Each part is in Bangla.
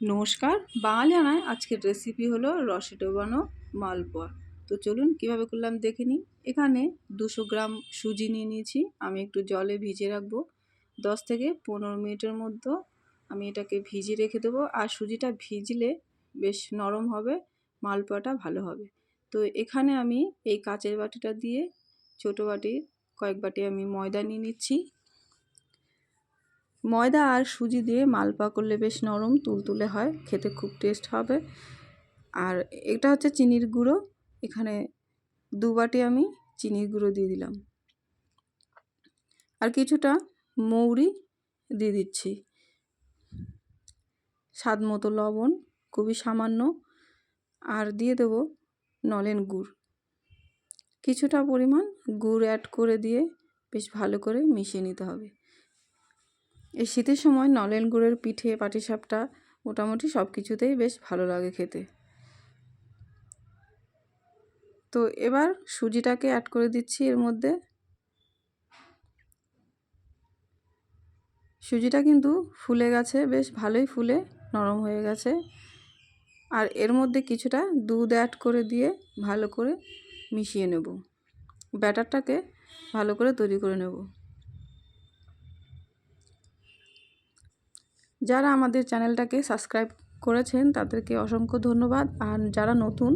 নমস্কার। বাঙালি আনায় আজকের রেসিপি হলো রসে ডোবানো মালপোয়া। তো চলুন কীভাবে করলাম দেখে নিই। এখানে দুশো গ্রাম সুজি নিয়ে নিয়েছি। আমি একটু জলে ভিজিয়ে রাখব। দশ থেকে পনেরো মিনিটের মধ্যে আমি এটাকে ভিজিয়ে রেখে দেবো। আর সুজিটা ভিজলে বেশ নরম হবে, মালপোয়াটা ভালো হবে। তো এখানে আমি এই কাচের বাটিটা দিয়ে ছোটো বাটির কয়েক বাটি আমি ময়দা নিয়ে নিচ্ছি। ময়দা আর সুজি দিয়ে মালপা করলে বেশ নরম, তুলতুলে হয়, খেতে খুব টেস্ট হবে। আর এটা হচ্ছে চিনির গুঁড়ো, এখানে দু বাটি আমি চিনির গুঁড়ো দিয়ে দিলাম। আর কিছুটা মৌরি দিয়ে দিচ্ছি। স্বাদ মতো লবণ, খুবই সামান্য, আর দিয়ে দেব নলেন গুড়। কিছুটা পরিমাণ গুড় অ্যাড করে দিয়ে বেশ ভালো করে মিশিয়ে নিতে হবে। এই শীতের সময় নলেন গুড়ের পিঠে, পাটিসাপটা মোটামুটি সব কিছুতেই বেশ ভালো লাগে খেতে। তো এবার সুজিটাকে অ্যাড করে দিচ্ছি এর মধ্যে। সুজিটা কিন্তু ফুলে গেছে, বেশ ভালোই ফুলে, নরম হয়ে গেছে। আর এর মধ্যে কিছুটা দুধ অ্যাড করে দিয়ে ভালো করে মিশিয়ে নেব। ব্যাটারটাকে ভালো করে তৈরি করে নেব। যারা আমাদের চ্যানেলটাকে সাবস্ক্রাইব করেছেন, তাদেরকে অসংখ্য ধন্যবাদ। আর যারা নতুন,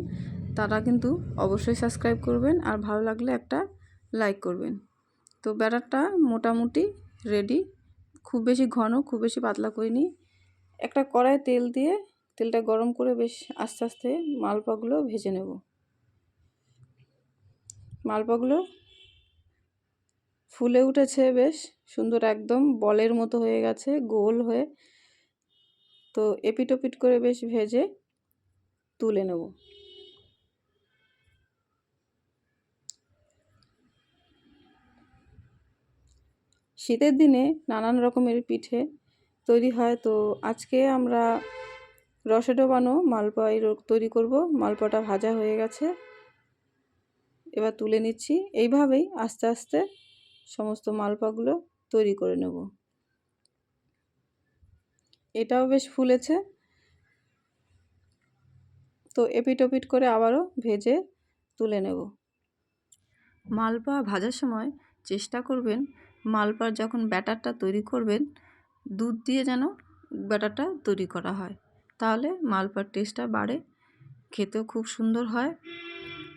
তারা কিন্তু অবশ্যই সাবস্ক্রাইব করবেন আর ভালো লাগলে একটা লাইক করবেন। তো ব্যাটারটা মোটামুটি রেডি। খুব বেশি ঘন, খুব বেশি পাতলা করিনি। একটা কড়াই তেল দিয়ে তেলটা গরম করে বেশ আস্তে আস্তে মালপাগুলো ভেজে নেব। মালপাগুলো ফুলে উঠেছে বেশ। সুন্দর একদম বলের মতো হয়ে গেছে, গোল হয়ে তো এপিটোপিট করে বেশ ভেজে তুলে নেব। শীতের দিনে নানান রকমের পিঠে তৈরি হয়, তো আজকে আমরা রসে ডোবানো মালপোয়া তৈরি করব। মালপোয়াটা ভাজা হয়ে গেছে। এবার তুলে নিচ্ছি। এইভাবেই আস্তে আস্তে সমস্ত মালপাগুলো তৈরি করে নেব। এটাও বেশ ফুলেছে। তো এপিট ওপিট করে আবারও ভেজে তুলে নেব। মালপা ভাজার সময় চেষ্টা করবেন মালপার যখন ব্যাটারটা তৈরি করবেন, দুধ দিয়ে যেন ব্যাটারটা তৈরি করা হয়। তাহলে মালপার টেস্টটা বাড়ে, খেতেও খুব সুন্দর হয়।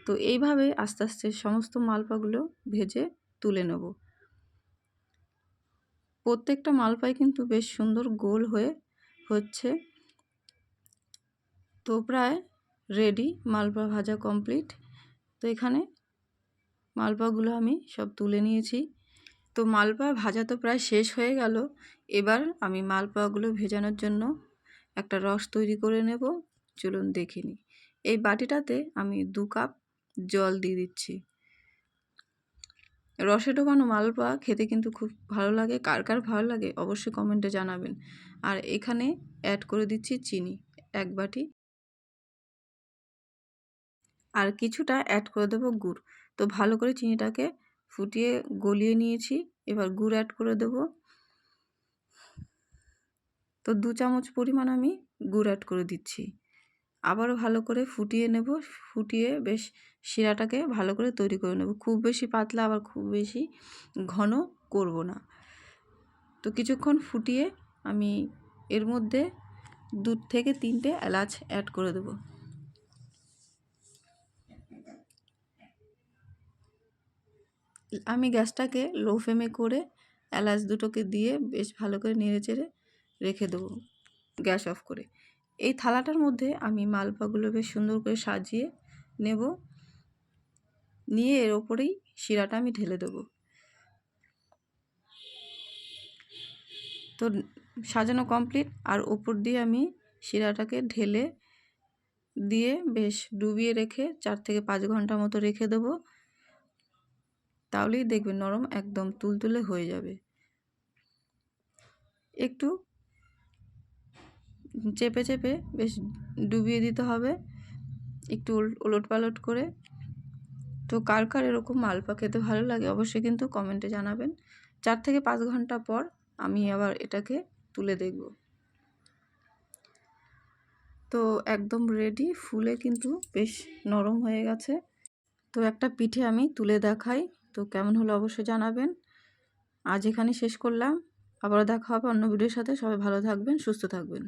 তো এইভাবে আস্তে আস্তে সমস্ত মালপাগুলো ভেজে তুলে নেব। প্রত্যেকটা মালপাই কিন্তু বেশ সুন্দর গোল হয়ে হচ্ছে। তো প্রায় রেডি মালপা ভাজা কমপ্লিট তো এখানে মালপাগুলো আমি সব তুলে নিয়েছি। তো মালপা ভাজা তো প্রায় শেষ হয়ে গেল। এবার আমি মালপাগুলো ভেজানোর জন্য একটা রস তৈরি করে নেব। চলুন দেখে নিই। এই বাটিটাতে আমি দু কাপ জল দিয়ে দিচ্ছি। রসে ডোবানো মালপোয়া খেতে কিন্তু খুব ভালো লাগে। কার কার ভালো লাগে অবশ্যই কমেন্টে জানাবেন। আর এখানে অ্যাড করে দিচ্ছি চিনি, এক বাটি। আর কিছুটা অ্যাড করে দেবো গুড়। তো ভালো করে চিনিটাকে ফুটিয়ে গলিয়ে নিয়েছি। এবার গুড় অ্যাড করে দেব। তো দু চামচ পরিমাণ আমি গুড় অ্যাড করে দিচ্ছি। আবারও ভালো করে ফুটিয়ে নেব। ফুটিয়ে বেশ শিরাটাকে ভালো করে তৈরি করে নেব। খুব বেশি পাতলা, আবার খুব বেশি ঘন করব না। তো কিছুক্ষণ ফুটিয়ে আমি এর মধ্যে দু থেকে তিনটে এলাচ অ্যাড করে দেব। আমি গ্যাসটাকে লো ফ্লেমে করে এলাচ দুটোকে দিয়ে বেশ ভালো করে নেড়ে চেড়ে রেখে দেবো। গ্যাস অফ করে। এই থালাটার মধ্যে আমি মালপাগুলো বেশ সুন্দর করে সাজিয়ে নেব। নিয়ে এর ওপরেই শিরাটা আমি ঢেলে দেবো। তো সাজানো কমপ্লিট। আর ওপর দিয়ে আমি শিরাটাকে ঢেলে দিয়ে বেশ ডুবিয়ে রেখে চার থেকে পাঁচ ঘণ্টা মতো রেখে দেবো। তাহলেই দেখবেন নরম একদম তুলতুলে হয়ে যাবে। একটু চেপে চেপে বেশ ডুবিয়ে দিতে হবে। একটু ওলট পালট করে। তো কার কার এরকম মালপা খেতে ভালো লাগে অবশ্যই কিন্তু কমেন্টে জানাবেন। চার থেকে পাঁচ ঘণ্টা পর আমি আবার এটাকে তুলে দেখব। তো একদম রেডি ফুলে কিন্তু বেশ নরম হয়ে গেছে। তো একটা পিঠে আমি তুলে দেখাই। তো কেমন হলো অবশ্যই জানাবেন। আজ এখানে শেষ করলাম। আবারও দেখা হবে অন্য ভিডিওর সাথে। সবাই ভালো থাকবেন, সুস্থ থাকবেন।